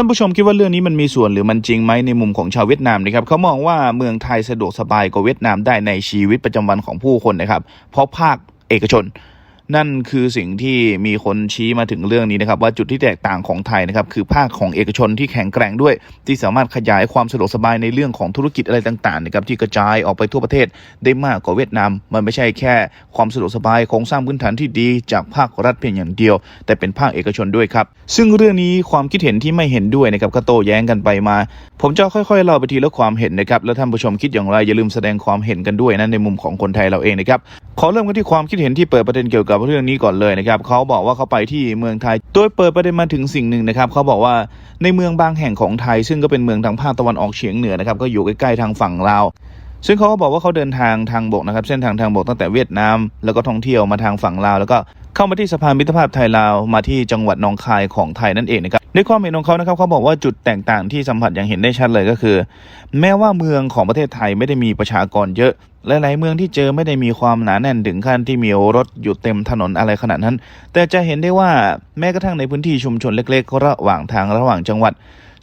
ท่านผู้ชมคิดว่าเรื่องนี้มันมีส่วนหรือมันจริงไหมในมุมของชาวเวียดนามนะครับเขามองว่าเมืองไทยสะดวกสบายกว่าเวียดนามได้ในชีวิตประจำวันของผู้คนนะครับเพราะภาคเอกชน นั่นคือสิ่งที่มีคนชี้มาถึงเรื่องนี้นะครับว่าจุดที่แตกต่างของไทยนะครับคือภาคของเอกชนที่แข็งแกร่งด้วย ที่สามารถขยายความสะดวกสบายในเรื่องของธุรกิจอะไรต่างๆนะครับที่กระจายออกไปทั่วประเทศได้มากกว่าเวียดนาม มันไม่ใช่แค่ความสะดวกสบายโครงสร้างพื้นฐานที่ดีจากภาครัฐเพียงอย่างเดียว แต่เป็นภาคเอกชนด้วยครับซึ่งเรื่องนี้ความคิดเห็นที่ไม่เห็นด้วยนะครับก็โต้แย้งกันไปมา ผมจะค่อยๆเล่าไปทีละความเห็นนะครับแล้วท่านผู้ชมคิดอย่างไรอย่าลืมแสดงความเห็นกันด้วยนะในมุมของคนไทยเราเองนะครับ ขอเริ่มกันที่ความคิดเห็นที่เปิดประเด็นเกี่ยวกับเรื่องนี้ก่อนเลยนะครับเขาบอกว่าเขาไปที่เมืองไทย โดยเปิดประเด็นมาถึงสิ่งหนึ่งนะครับเขาบอกว่าในเมืองบางแห่งของไทย ซึ่งก็เป็นเมืองทางภาคตะวันออกเฉียงเหนือนะครับก็อยู่ใกล้ๆทางฝั่งลาวซึ่งเขาก็บอกว่าเขาเดินทางทางบกนะครับ เส้นทางทางบกตั้งแต่เวียดนาม แล้วก็ท่องเที่ยวมาทางฝั่งลาวแล้วก็ เข้ามาที่สะพานมิตรภาพไทยลาวมาที่จังหวัดหนองคายของไทยนั่นเองนะครับในความเห็นของเขานะครับเขาบอกว่าจุดแตกต่างที่สัมผัสอย่างเห็นได้ชัดเลยก็คือ แม้ว่าเมืองของประเทศไทยไม่ได้มีประชากรเยอะหลายๆเมืองที่เจอไม่ได้มีความหนาแน่นถึงขั้นที่มีรถอยู่เต็มถนนอะไรขนาดนั้น แต่จะเห็นได้ว่าแม้กระทั่งในพื้นที่ชุมชนเล็ก ๆ ระหว่างทางระหว่างจังหวัด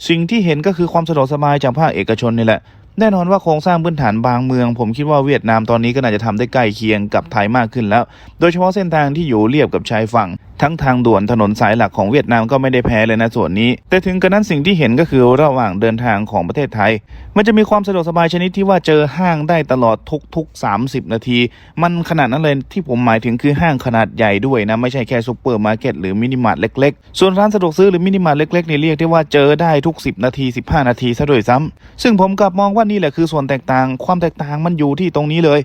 สิ่งที่เห็นก็คือความสะดวกสบายจากภาคเอกชนนี่แหละ แน่นอนว่าโครงสร้างพื้นฐานบางเมือง ผมคิดว่าเวียดนามตอนนี้ก็น่าจะทำได้ใกล้เคียงกับไทยมากขึ้นแล้ว โดยเฉพาะเส้นทางที่อยู่เรียบกับชายฝั่งทั้งทางด่วนถนนสายหลักของเวียดนามก็ไม่ได้แพ้เลยนะส่วนนี้ แต่ถึงกระนั้นสิ่งที่เห็นก็คือระหว่างเดินทางของประเทศไทย มันจะมีความสะดวกสบายชนิดที่ว่าเจอห้างได้ตลอดทุกๆ 30 นาที มันขนาดนั้นเลยที่ผมหมายถึงคือห้างขนาดใหญ่ด้วยนะ ไม่ใช่แค่ซูเปอร์มาร์เก็ตหรือมินิมาร์ทเล็กๆ ส่วนร้านสะดวกซื้อหรือมินิมาร์ทเล็กๆนี่เรียกได้ว่าเจอได้ทุก 10 นาที 15 นาทีซะด้วยซ้ำซึ่งผมกลับมองว่านี่แหละคือส่วนแตกต่าง ความแตกต่างมันอยู่ที่ตรงนี้เลย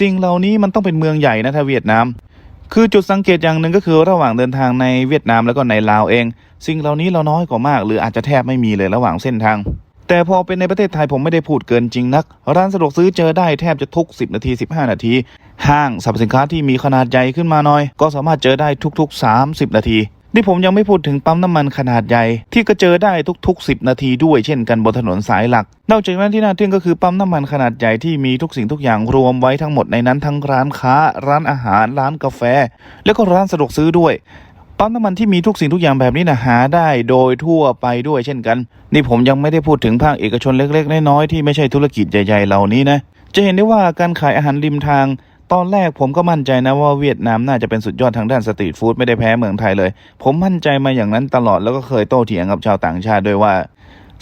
สิ่งเหล่านี้มันต้องเป็นเมืองใหญ่นะถ้าเวียดนาม คือจุดสังเกตอย่างหนึ่งก็คือระหว่างเดินทางในเวียดนามแล้วก็ในลาวเอง สิ่งเหล่านี้เราน้อยกว่ามาก หรืออาจจะแทบไม่มีเลยระหว่างเส้นทาง แต่พอเป็นในประเทศไทยผมไม่ได้พูดเกินจริงนัก ร้านสะดวกซื้อเจอได้แทบจะทุก 10 นาที 15 นาที ห้างสรรพสินค้าที่มีขนาดใหญ่ขึ้นมาหน่อย ก็สามารถเจอได้ทุกๆ 30 นาที นี่ผมยังไม่พูดถึงปั๊มน้ำมันขนาดใหญ่ ที่ก็เจอได้ทุก ๆ 10 นาทีด้วยเช่นกันบนถนนสายหลัก นอกจากนั้นที่น่าทึ่งก็คือปั๊มน้ำมันขนาดใหญ่ที่มีทุกสิ่งทุกอย่างรวมไว้ทั้งหมดในนั้นทั้งร้านค้า ร้านอาหาร ร้านกาแฟ แล้วก็ร้านสะดวกซื้อด้วยปั๊มน้ำมันที่มีทุกสิ่งทุกอย่างแบบนี้นะหาได้โดยทั่วไปด้วยเช่นกัน นี่ผมยังไม่ได้พูดถึงภาคเอกชนเล็กๆน้อยๆที่ไม่ใช่ธุรกิจใหญ่ๆเหล่านี้นะจะเห็นได้ว่าการขายอาหารริมทาง ตอนแรกผมก็มั่นใจนะว่าเวียดนามน่าจะเป็นสุดยอดทางด้านสตรีทฟู้ดไม่ได้แพ้เมืองไทยเลย ผมมั่นใจมาอย่างนั้นตลอดแล้วก็เคยโต้เถียงกับชาวต่างชาติด้วยว่า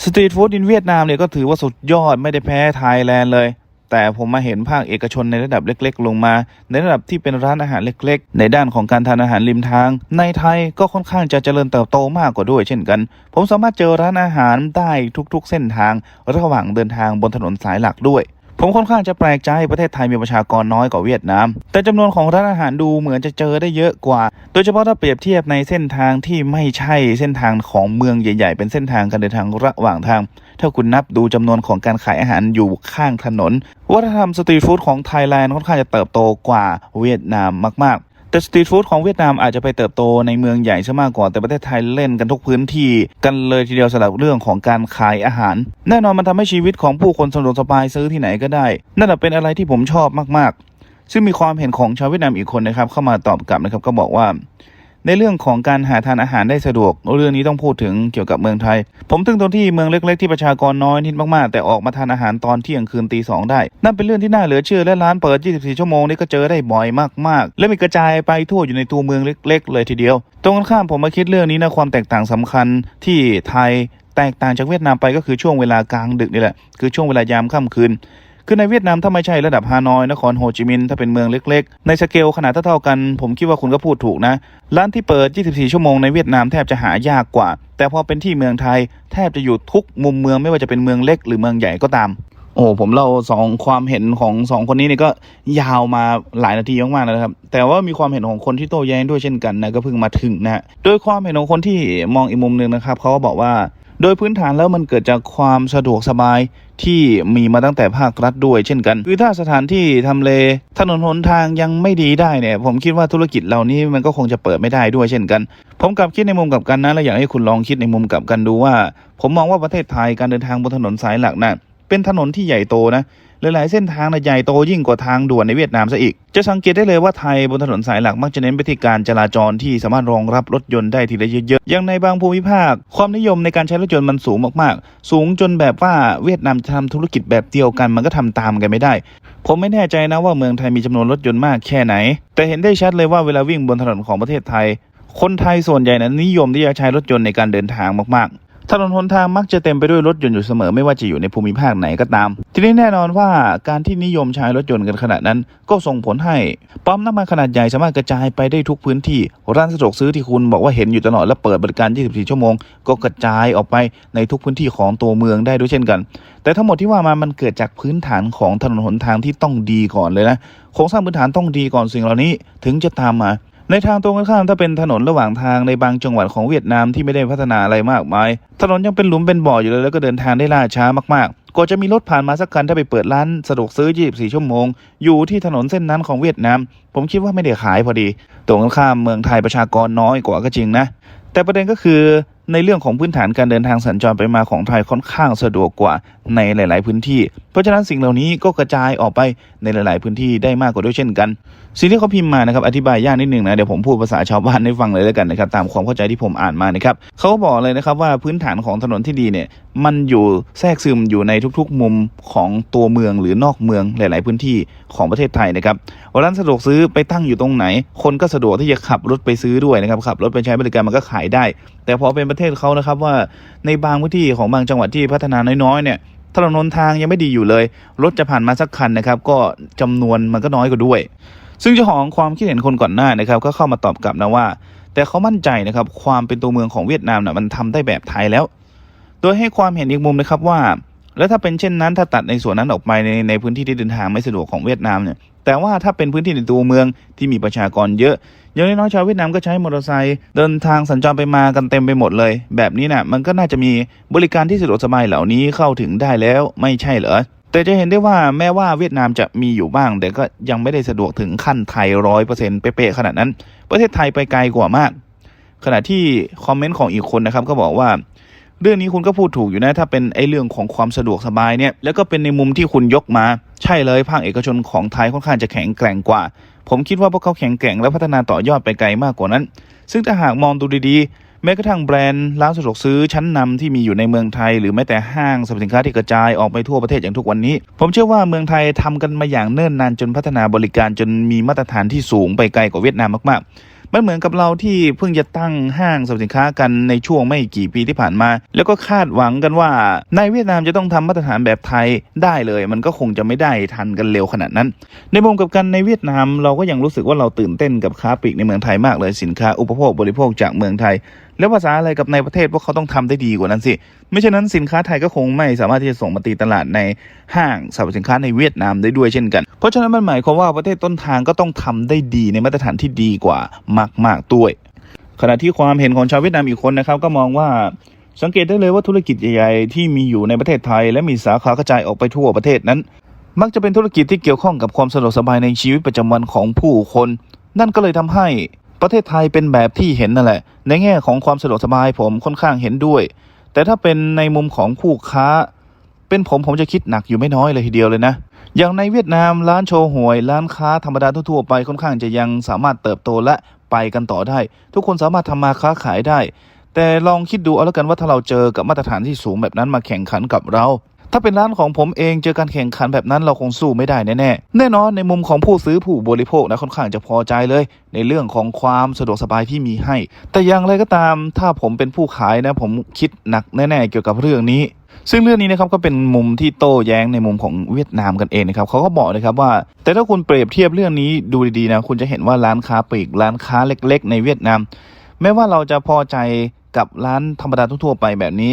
สตรีทฟู้ดในเวียดนามเนี่ยก็ถือว่าสุดยอดไม่ได้แพ้ไทยแลนด์เลย แต่ผมมาเห็นภาคเอกชนในระดับเล็ก ๆ ลงมา ในระดับที่เป็นร้านอาหารเล็ก ๆ ในด้านของการทานอาหารริมทาง ในไทยก็ค่อนข้างจะเจริญเติบโตมากกว่าด้วย เช่นกัน ผมสามารถเจอร้านอาหารได้ทุกๆเส้นทาง ระหว่างเดินทางบนถนนสายหลักด้วย ผมค่อนข้างจะแปลกใจประเทศไทยมีประชากรน้อยกว่าเวียดนาม แต่จำนวนของร้านอาหารดูเหมือนจะเจอได้เยอะกว่า โดยเฉพาะถ้าเปรียบเทียบในเส้นทางที่ไม่ใช่เส้นทางของเมืองใหญ่ ๆ เป็นเส้นทางการเดินทางระหว่างทาง ถ้าคุณนับดูจำนวนของการขายอาหารอยู่ข้างถนน วัฒนธรรมสตรีทฟู้ดของไทยแลนด์ค่อนข้างจะเติบโตกว่าเวียดนามมากๆ แต่สตรีทฟู้ดของเวียดนามอาจจะไปเติบโตในเมืองใหญ่ซะมากกว่าแต่ประเทศไทยเล่นกันทุกพื้นที่กันเลยทีเดียวสำหรับเรื่องของการขายอาหาร แน่นอนมันทำให้ชีวิตของผู้คนสะดวกสบายซื้อที่ไหนก็ได้ นั่นแหละเป็นอะไรที่ผมชอบมากๆ ซึ่งมีความเห็นของชาวเวียดนามอีกคนนะครับเข้ามาตอบกลับนะครับก็บอกว่า ในเรื่องของการหาทานอาหารได้สะดวก เรื่องนี้ต้องพูดถึงเกี่ยวกับเมืองไทย ผมถึงตรงที่เมืองเล็ก ๆ ที่ประชากรน้อยนิดมากๆ แต่ออกมาทานอาหารตอนเที่ยงคืนตีสองได้ นั่นเป็นเรื่องที่น่าเหลือเชื่อและร้านเปิด 24 ชั่วโมงนี่ก็เจอได้บ่อยมากๆ และมีกระจายไปทั่วอยู่ในตัวเมืองเล็ก ๆ เลยทีเดียว ตรงกันข้ามผมมาคิดเรื่องนี้นะความแตกต่างสำคัญที่ไทยแตกต่างจากเวียดนามไปก็คือช่วงเวลากลางดึกนี่แหละ คือช่วงเวลายามค่ำคืน คือในเวียดนามถ้าไม่ใช่ระดับฮานอยนครโฮจิมินห์ถ้าเป็นเมืองเล็กๆ ในสเกลขนาดเท่าๆกัน ผมคิดว่าคุณก็พูดถูกนะ ร้านที่เปิด 24 ชั่วโมงในเวียดนามแทบจะหายากกว่า แต่พอเป็นที่เมืองไทย แทบจะอยู่ทุกมุมเมืองไม่ว่าจะเป็นเมืองเล็กหรือเมืองใหญ่ก็ตามโอ้ผมเล่าสองความเห็นของสองคนนี้นี่ก็ยาวมาหลายนาทีมากๆนะครับ แต่ว่ามีความเห็นของคนที่โต้แย้งด้วยเช่นกันนะก็เพิ่งมาถึงนะฮะโดยความเห็นของคนที่มองอีกมุมหนึ่งนะครับเขาก็บอกว่า โดยพื้นฐานแล้วมันเกิดจากความสะดวกสบายที่มีมาตั้งแต่ภาครัฐด้วยเช่นกัน คือถ้าสถานที่ทำเล ถนนหนทางยังไม่ดีได้เนี่ย ผมคิดว่าธุรกิจเหล่านี้มันก็คงจะเปิดไม่ได้ด้วยเช่นกัน ผมกลับคิดในมุมกลับกันนะและอยากให้คุณลองคิดในมุมกลับกันดูว่า ผมมองว่าประเทศไทยการเดินทางบนถนนสายหลักน่ะ เป็นถนนที่ใหญ่โตนะหลาย ๆ เส้นทางนะใหญ่โตยิ่งกว่าทางด่วนในเวียดนามซะอีก จะสังเกตได้เลยว่าไทยบนถนนสายหลักมักจะเน้นไปที่การจราจรที่สามารถรองรับรถยนต์ได้ทีละเยอะๆ อย่างในบางภูมิภาค ความนิยมในการใช้รถยนต์มันสูงมากๆ สูงจนแบบว่าเวียดนามจะทำธุรกิจแบบเดียวกันมันก็ทำตามกันไม่ได้ ผมไม่แน่ใจนะว่าเมืองไทยมีจำนวนรถยนต์มากแค่ไหน แต่เห็นได้ชัดเลยว่าเวลาวิ่งบนถนนของประเทศไทย คนไทยส่วนใหญ่นั้นนิยมที่จะใช้รถยนต์ในการเดินทางมากๆ ถนนหนทางมักจะเต็มไปด้วยรถยนต์อยู่เสมอไม่ว่าจะอยู่ในภูมิภาคไหนก็ตาม ทีนี้แน่นอนว่าการที่นิยมใช้รถยนต์กันขนาดนั้น ก็ส่งผลให้ปั๊มน้ำมันขนาดใหญ่สามารถกระจายไปได้ทุกพื้นที่ ร้านสะดวกซื้อที่คุณบอกว่าเห็นอยู่ตลอดและเปิดบริการ 24 ชั่วโมง ก็กระจายออกไปในทุกพื้นที่ของตัวเมืองได้ด้วยเช่นกัน แต่ทั้งหมดที่ว่ามามันเกิดจากพื้นฐานของถนนหนทางที่ต้องดีก่อนเลยนะโครงสร้างพื้นฐานต้องดีก่อนสิ่งเหล่านี้ ถึงจะตามมา ในทางตรงกันข้ามถ้าเป็นถนนระหว่างทางในบางจังหวัดของเวียดนามที่ไม่ได้พัฒนาอะไรมากมาย ถนนยังเป็นหลุมเป็นบ่ออยู่เลยแล้วก็เดินทางได้ล่าช้ามากๆกว่าจะมีรถผ่านมาสักคันถ้าไปเปิดร้านสะดวกซื้อ 24 ชั่วโมง อยู่ที่ถนนเส้นนั้นของเวียดนาม ผมคิดว่าไม่ได้ขายพอดี ตรงกันข้ามเมืองไทยประชากรน้อยกว่าก็จริงนะ แต่ประเด็นก็คือ ในเรื่องของพื้นฐานการเดินทางสัญจรไปมาของไทยค่อนข้างสะดวกกว่าในหลาย ๆ พื้นที่ เพราะฉะนั้นสิ่งเหล่านี้ก็กระจายออกไปในหลาย ๆ พื้นที่ได้มากกว่าด้วยเช่นกัน สิ่งที่เขาพิมพ์มานะครับอธิบายยากนิดหนึ่งนะเดี๋ยวผมพูดภาษาชาวบ้านให้ฟังเลยแล้วกันนะครับตามความเข้าใจที่ผมอ่านมานะครับเขาก็บอกเลยนะครับว่าพื้นฐานของถนนที่ดีเนี่ยมันอยู่แทรกซึมอยู่ในทุก ๆ มุมของตัวเมืองหรือนอกเมืองหลาย ๆ พื้นที่ของประเทศไทยนะครับร้านสะดวกซื้อไปตั้งอยู่ตรงไหน คนก็สะดวกที่จะขับรถไปซื้อด้วยนะครับขับรถไปใช้บริการมันก็ขายได้แต่พอเป็นประเทศเขานะครับว่าในบางพื้นที่ของบางจังหวัดที่พัฒนาน้อยๆเนี่ยถนนทางยังไม่ดีอยู่เลย รถจะผ่านมาสักคันนะครับ ก็จำนวนมันก็น้อยกว่าด้วย ซึ่งเจ้าของความคิดเห็นคนก่อนหน้านะครับ ก็เข้ามาตอบกลับนะว่า แต่เขามั่นใจนะครับ ความเป็นตัวเมืองของเวียดนามนะมันทำได้แบบไทยแล้ว โดยให้ความเห็นอีกมุมนะครับว่า แล้วถ้าเป็นเช่นนั้นถ้าตัดในส่วนนั้นออกไปในในพื้นที่ที่เดินทางไม่สะดวกของเวียดนามเนี่ย แต่ว่าถ้าเป็นพื้นที่ในตัวเมืองที่มีประชากรเยอะอย่างน้อยๆชาวเวียดนามก็ใช้มอเตอร์ไซค์เดินทางสัญจรไปมากันเต็มไปหมดเลย แบบนี้นะ่ะมันก็น่าจะมีบริการที่สะดวกสบายเหล่านี้เข้าถึงได้แล้วไม่ใช่เหรอแต่จะเห็นได้ว่าแม้ว่าเวียดนามจะมีอยู่บ้าง แต่ก็ยังไม่ได้สะดวกถึงขั้นไทยร้อยเปอร์เซ็นต์เป๊ะๆขนาดนั้น ประเทศไทยไปไกลกว่ามาก ขณะที่คอมเมนต์ของอีกคนนะครับก็บอกว่าเรื่องนี้คุณก็พูดถูกอยู่นะถ้าเป็นไอ้เรื่องของความสะดวกสบายเนี่ยแล้วก็เป็นในมุมที่คุณยกมา ใช่เลยภาคเอกชนของไทยค่อนข้างจะแข็งแกร่งกว่า ผมคิดว่าพวกเขาแข็งแกร่งและพัฒนาต่อยอดไปไกลมากกว่านั้น ซึ่งถ้าหากมองดูดีๆ แม้กระทั่งแบรนด์ร้านสะดวกซื้อชั้นนำที่มีอยู่ในเมืองไทย หรือแม้แต่ห้างสรรพสินค้าที่กระจายออกไปทั่วประเทศอย่างทุกวันนี้ ผมเชื่อว่าเมืองไทยทำกันมาอย่างเนิ่นนานจนพัฒนาบริการจนมีมาตรฐานที่สูงไปไกลกว่าเวียดนามมากๆ มันเหมือนกับเราที่เพิ่งจะตั้งห้างสรรพสินค้ากันในช่วงไม่กี่ปีที่ผ่านมา แล้วก็คาดหวังกันว่า ในเวียดนามจะต้องทำมาตรฐานแบบไทยได้เลย มันก็คงจะไม่ได้ทันกันเร็วขนาดนั้น ในมุมกับกันในเวียดนามเราก็ยังรู้สึกว่าเราตื่นเต้นกับค้าปลีกในเมืองไทยมากเลยสินค้า อุปโภคบริโภคจากเมืองไทย แล้วภาษาอะไรกับในประเทศพวกเขาต้องทำได้ดีกว่านั้นสิไม่เช่นนั้นสินค้าไทยก็คงไม่สามารถที่จะส่งมาตีตลาดในห้างสรรพสินค้าในเวียดนามได้ด้วยเช่นกัน เพราะฉะนั้นมันหมายความว่าประเทศต้นทางก็ต้องทำได้ดีในมาตรฐานที่ดีกว่ามาก ๆด้วย ขณะที่ความเห็นของชาวเวียดนามอีกคนนะครับก็มองว่าสังเกตได้เลยว่าธุรกิจใหญ่ๆที่มีอยู่ในประเทศไทย และมีสาขากระจายออกไปทั่วประเทศนั้น มักจะเป็นธุรกิจที่เกี่ยวข้องกับความสะดวกสบายในชีวิตประจำวันของผู้คน นั่นก็เลยทำให้ประเทศไทยเป็นแบบที่เห็นนั่นแหละ ในแง่ของความสะดวกสบายผมค่อนข้างเห็นด้วย แต่ถ้าเป็นในมุมของผู้ค้า เป็นผมผมจะคิดหนักอยู่ไม่น้อยเลยทีเดียวเลยนะ อย่างในเวียดนามร้านโชว์หวย ร้านค้าธรรมดาทั่วๆไปค่อนข้างจะยังสามารถเติบโตและไปกันต่อได้ ทุกคนสามารถทำมาค้าขายได้ แต่ลองคิดดูเอาแล้วกันว่าถ้าเราเจอกับมาตรฐานที่สูงแบบนั้นมาแข่งขันกับเรา ถ้าเป็นร้านของผมเองเจอการแข่งขันแบบนั้นเราคงสู้ไม่ได้แน่ๆแน่นอนในมุมของผู้ซื้อผู้บริโภคนะค่อนข้างจะพอใจเลย ในเรื่องของความสะดวกสบายที่มีให้ แต่อย่างไรก็ตาม ถ้าผมเป็นผู้ขายนะผมคิดหนักแน่ๆเกี่ยวกับเรื่องนี้ ซึ่งเรื่องนี้นะครับก็เป็นมุมที่โต้แย้งในมุมของเวียดนามกันเองนะครับเขาก็บอกนะครับว่า แต่ถ้าคุณเปรียบเทียบเรื่องนี้ดูดีๆนะคุณจะเห็นว่าร้านค้าปลีกร้านค้าเล็ก ๆ ในเวียดนามแม้ว่าเราจะพอใจกับร้านธรรมดาทั่วไปแบบนี้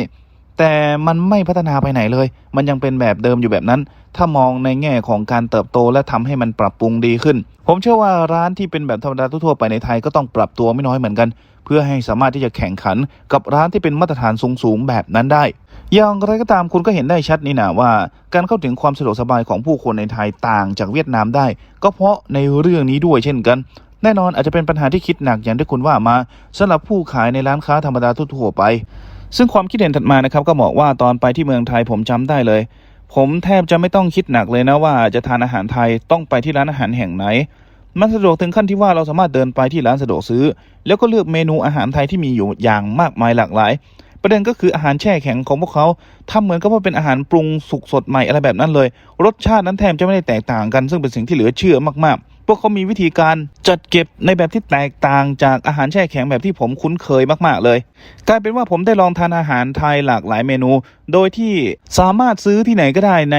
แต่มันไม่พัฒนาไปไหนเลย มันยังเป็นแบบเดิมอยู่แบบนั้น ถ้ามองในแง่ของการเติบโตและทำให้มันปรับปรุงดีขึ้น ผมเชื่อว่าร้านที่เป็นแบบธรรมดาทั่วไปในไทยก็ต้องปรับตัวไม่น้อยเหมือนกัน เพื่อให้สามารถที่จะแข่งขันกับร้านที่เป็นมาตรฐานสูงๆแบบนั้นได้ อย่างไรก็ตามคุณก็เห็นได้ชัดนี่นะว่า การเข้าถึงความสะดวกสบายของผู้คนในไทยต่างจากเวียดนามได้ ก็เพราะในเรื่องนี้ด้วยเช่นกัน แน่นอนอาจจะเป็นปัญหาที่คิดหนักอย่างที่คุณว่ามาสำหรับผู้ขายในร้านค้าธรรมดาทั่วไป ซึ่งความคิดเห็นถัดมานะครับก็บอกว่าตอนไปที่เมืองไทยผมจำได้เลย ผมแทบจะไม่ต้องคิดหนักเลยนะว่าจะทานอาหารไทยต้องไปที่ร้านอาหารแห่งไหนมันสะดวกถึงขั้นที่ว่าเราสามารถเดินไปที่ร้านสะดวกซื้อ แล้วก็เลือกเมนูอาหารไทยที่มีอยู่อย่างมากมายหลากหลาย ประเด็นก็คืออาหารแช่แข็งของพวกเขาทำเหมือนกับว่าเป็นอาหารปรุงสุกสดใหม่อะไรแบบนั้นเลย รสชาตินั้นแทบจะไม่ได้แตกต่างกัน ซึ่งเป็นสิ่งที่เหลือเชื่อมากๆ พวกเขามีวิธีการจัดเก็บในแบบที่แตกต่างจากอาหารแช่แข็งแบบที่ผมคุ้นเคยมาก ๆ เลย กลายเป็นว่าผมได้ลองทานอาหารไทยหลากหลายเมนู โดยที่สามารถซื้อที่ไหนก็ได้ใน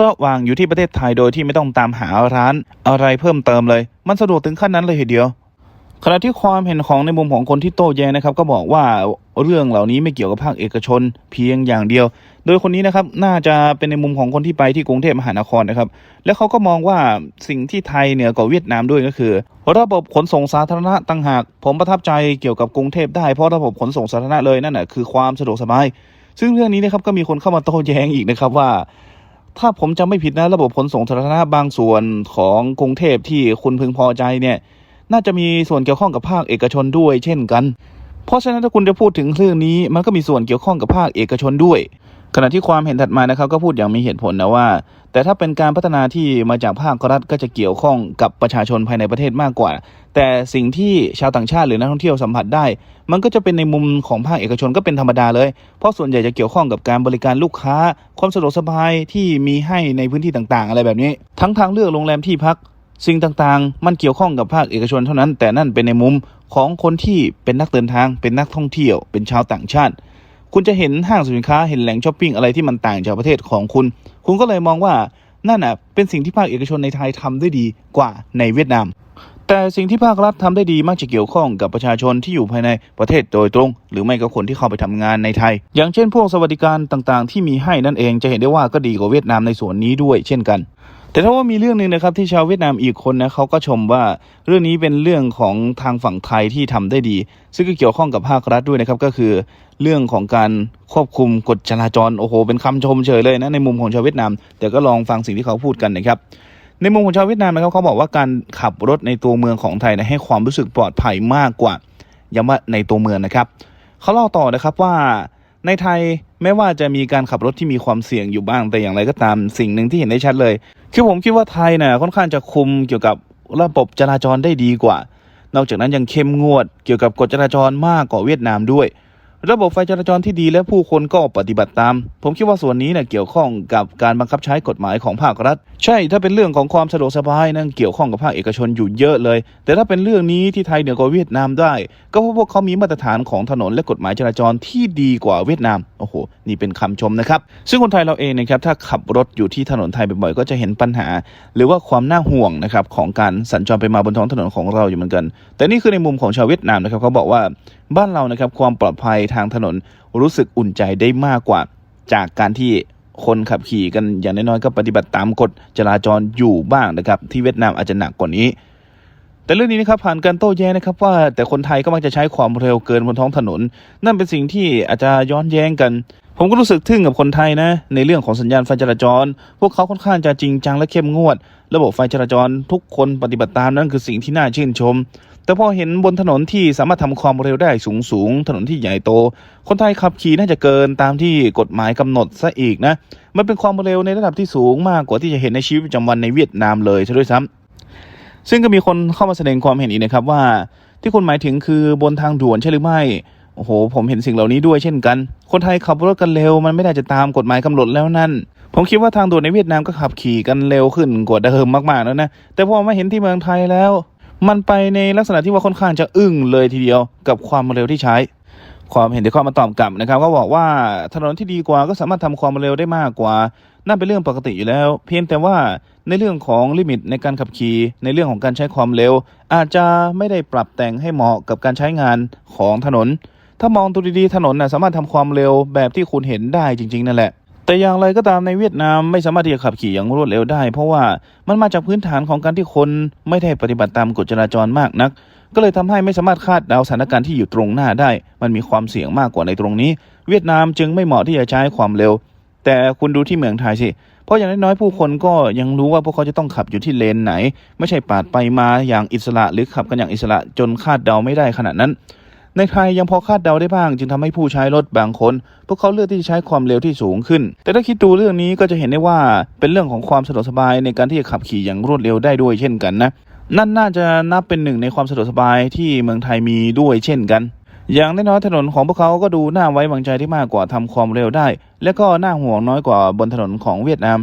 ระหว่างอยู่ที่ประเทศไทยโดยที่ไม่ต้องตามหาร้านอะไรเพิ่มเติมเลย มันสะดวกถึงขั้นนั้นเลยทีเดียว ขณะที่ความเห็นของในมุมของคนที่โต้แย้งนะครับ ก็บอกว่าเรื่องเหล่านี้ไม่เกี่ยวกับภาคเอกชนเพียงอย่างเดียว โดยคนนี้นะครับน่าจะเป็นในมุมของคนที่ไปที่กรุงเทพมหานครนะครับ แล้วเขาก็มองว่าสิ่งที่ไทยเหนือกว่าเวียดนามด้วยก็คือ ระบบขนส่งสาธารณะต่างหาก ผมประทับใจเกี่ยวกับกรุงเทพได้เพราะระบบขนส่งสาธารณะเลยนั่นแหะคือความสะดวกสบาย ซึ่งเรื่องนี้นะครับก็มีคนเข้ามาโต้แย้งอีกนะครับว่าถ้าผมจำไม่ผิดนะระบบขนส่งสาธารณะบางส่วนของกรุงเทพที่คุณพึงพอใจเนี่ย น่าจะมีส่วนเกี่ยวข้องกับภาคเอกชนด้วย เช่นกัน เพราะฉะนั้นถ้าคุณจะพูดถึงเรื่องนี้มันก็มีส่วนเกี่ยวข้องกับภาคเอกชนด้วย ขณะที่ความเห็นถัดมานะครับก็พูดอย่างมีเหตุผลนะว่า แต่ถ้าเป็นการพัฒนาที่มาจากภาครัฐก็จะเกี่ยวข้องกับประชาชนภายในประเทศมากกว่า แต่สิ่งที่ชาวต่างชาติหรือนักท่องเที่ยวสัมผัสได้ มันก็จะเป็นในมุมของภาคเอกชนก็เป็นธรรมดาเลย เพราะส่วนใหญ่จะเกี่ยวข้องกับการบริการลูกค้า ความสะดวกสบายที่มีให้ในพื้นที่ต่างๆ อะไรแบบนี้ ทั้งทางเลือกโรงแรมที่พัก สิ่งต่างๆ มันเกี่ยวข้องกับภาคเอกชนเท่านั้น แต่นั่นเป็นในมุมของคนที่เป็นนักเดินทาง เป็นนักท่องเที่ยว เป็นชาวต่างชาติ คุณจะเห็นห้างสินค้า เห็นแหล่งช้อปปิ้งอะไรที่มันต่างจากประเทศของคุณ คุณก็เลยมองว่านั่นน่ะเป็นสิ่งที่ภาคเอกชนในไทยทำได้ดีกว่าในเวียดนาม แต่สิ่งที่ภาครัฐทำได้ดีมักจะเกี่ยวข้องกับประชาชนที่อยู่ภายในประเทศโดยตรง หรือไม่ก็คนที่เข้าไปทำงานในไทย อย่างเช่นพวกสวัสดิการต่างๆ ที่มีให้นั่นเองจะเห็นได้ว่าก็ดีกว่าเวียดนามในส่วนนี้ด้วยเช่นกัน แต่ถ้าว่ามีเรื่องหนึ่งนะครับที่ชาวเวียดนามอีกคนนะเขาก็ชมว่าเรื่องนี้เป็นเรื่องของทางฝั่งไทยที่ทำได้ดี ซึ่งก็เกี่ยวข้องกับภาครัฐด้วยนะครับก็คือเรื่องของการควบคุมกฎจราจรโอ้โห เป็นคำชมเฉยเลยนะในมุมของชาวเวียดนาม แต่ก็ลองฟังสิ่งที่เขาพูดกันนะครับในมุมของชาวเวียดนามนะครับเขาบอกว่าการขับรถในตัวเมืองของไทยนะให้ความรู้สึกปลอดภัยมากกว่าย้ำว่าในตัวเมืองนะครับเขาเล่าต่อนะครับว่า ในไทยแม้ว่าจะมีการขับรถที่มีความเสี่ยงอยู่บ้างแต่อย่างไรก็ตามสิ่งหนึ่งที่เห็นได้ชัดเลย คือผมคิดว่าไทยนะ่ะค่อนข้างจะคุมเกี่ยวกับระบบจราจรได้ดีกว่า นอกจากนั้นยังเข้มงวดเกี่ยวกับกฎจราจรมากกว่าเวียดนามด้วย ระบบไฟจราจรที่ดีและผู้คนก็ปฏิบัติตาม ผมคิดว่าส่วนนี้เนี่ยเกี่ยวข้องกับการบังคับใช้กฎหมายของภาครัฐ ใช่ถ้าเป็นเรื่องของความสะดวกสบายนั่นเกี่ยวข้องกับภาคเอกชนอยู่เยอะเลย แต่ถ้าเป็นเรื่องนี้ที่ไทยเหนือกว่าเวียดนามได้ ก็เพราะพวกเขามีมาตรฐานของถนนและกฎหมายจราจรที่ดีกว่าเวียดนามโอ้โหนี่เป็นคำชมนะครับ ซึ่งคนไทยเราเองนะครับถ้าขับรถอยู่ที่ถนนไทยบ่อยๆก็จะเห็นปัญหา หรือว่าความน่าห่วงนะครับของการสัญจรไปมาบนท้องถนนของเราอยู่เหมือนกัน แต่นี่คือในมุมของชาวเวียดนามนะครับเขาบอกว่าบ้านเรานะครับความปลอดภัยทางถนนรู้สึกอุ่นใจได้มากกว่า จากการที่คนขับขี่กันอย่างน้อยๆก็ปฏิบัติตามกฎจราจรอยู่บ้างนะครับ ที่เวียดนามอาจจะหนักกว่านี้ แต่เรื่องนี้นะครับผ่านการโต้แย้งนะครับว่าแต่คนไทยก็มักจะใช้ความเร็วเกินบนท้องถนน นั่นเป็นสิ่งที่อาจจะย้อนแย้งกัน ผมก็รู้สึกทึ่งกับคนไทยนะ ในเรื่องของสัญญาณไฟจราจร พวกเขาค่อนข้างจะจริงจังและเข้มงวด ระบบไฟจราจรทุกคนปฏิบัติตามนั่นคือสิ่งที่น่าชื่นชม แต่พอเห็นบนถนนที่สามารถทำความเร็วได้สูงสูงๆถนนที่ใหญ่โต คนไทยขับขี่น่าจะเกินตามที่กฎหมายกำหนดซะอีกนะ มันเป็นความเร็วในระดับที่สูงมากกว่าที่จะเห็นในชีวิตประจำวันในเวียดนามเลยซะด้วยซ้ำซึ่งก็มีคนเข้ามาแสดงความเห็นอีกนะครับว่า ที่คุณหมายถึงคือบนทางด่วนใช่หรือไม่โอ้โห ผมเห็นสิ่งเหล่านี้ด้วยเช่นกัน คนไทยขับรถกันเร็ว มันไม่ได้จะตามกฎหมายกำหนดแล้วนั่น ผมคิดว่าทางด่วนในเวียดนามก็ขับขี่กันเร็วขึ้นกว่าเดิมมากๆแล้วนะ แต่พอมาเห็นที่เมืองไทยแล้ว มันไปในลักษณะที่ว่าค่อนข้างจะอึ้งเลยทีเดียวกับความเร็วที่ใช้ ความเห็นที่เข้ามาตอบกลับนะครับ ก็บอกว่าถนนที่ดีกว่าก็สามารถทำความเร็วได้มากกว่านั่นเป็นเรื่องปกติอยู่แล้ว เพียงแต่ว่าในเรื่องของลิมิตในการขับขี่ในเรื่องของการใช้ความเร็ว อาจจะไม่ได้ปรับแต่งให้เหมาะกับการใช้งานของถนน ถ้ามองดูดีๆถนนนะสามารถทำความเร็วแบบที่คุณเห็นได้จริง ๆ นั่นแหละ แต่อย่างไรก็ตามในเวียดนามไม่สามารถที่จะขับขี่อย่างรวดเร็วได้ เพราะว่ามันมาจากพื้นฐานของการที่คนไม่ได้ปฏิบัติตามกฎจราจรมากนัก ก็เลยทำให้ไม่สามารถคาดเดาสถานการณ์ที่อยู่ตรงหน้าได้ มันมีความเสี่ยงมากกว่าในตรงนี้ เวียดนามจึงไม่เหมาะที่จะใช้ความเร็ว แต่คุณดูที่เมืองไทยสิเพราะอย่างน้อยๆผู้คนก็ยังรู้ว่าพวกเขาจะต้องขับอยู่ที่เลนไหน ไม่ใช่ปาดไปมาอย่างอิสระหรือขับกันอย่างอิสระจนคาดเดาไม่ได้ขนาดนั้น ในไทยยังพอคาดเดาได้บ้าง จึงทำให้ผู้ใช้รถบางคน พวกเขาเลือกที่จะใช้ความเร็วที่สูงขึ้น แต่ถ้าคิดดูเรื่องนี้ก็จะเห็นได้ว่าเป็นเรื่องของความสะดวกสบายในการที่จะขับขี่อย่างรวดเร็วได้ด้วยเช่นกันนะนั่นน่าจะนับเป็นหนึ่งในความสะดวกสบายที่เมืองไทยมีด้วยเช่นกัน อย่างน้อยถนนของพวกเขาก็ดูน่าไว้วางใจที่มากกว่าทำความเร็วได้ และก็น่าห่วงน้อยกว่าบนถนนของเวียดนาม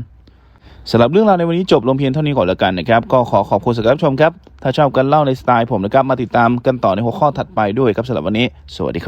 สำหรับเรื่องราวในวันนี้จบลงเพียงเท่านี้ก่อนแล้วกันนะครับ ก็ขอขอบคุณสำหรับชมครับ ถ้าชอบกันเล่าในสไตล์ผมนะครับ มาติดตามกันต่อในหัวข้อถัดไปด้วยครับสำหรับวันนี้ สวัสดีครับ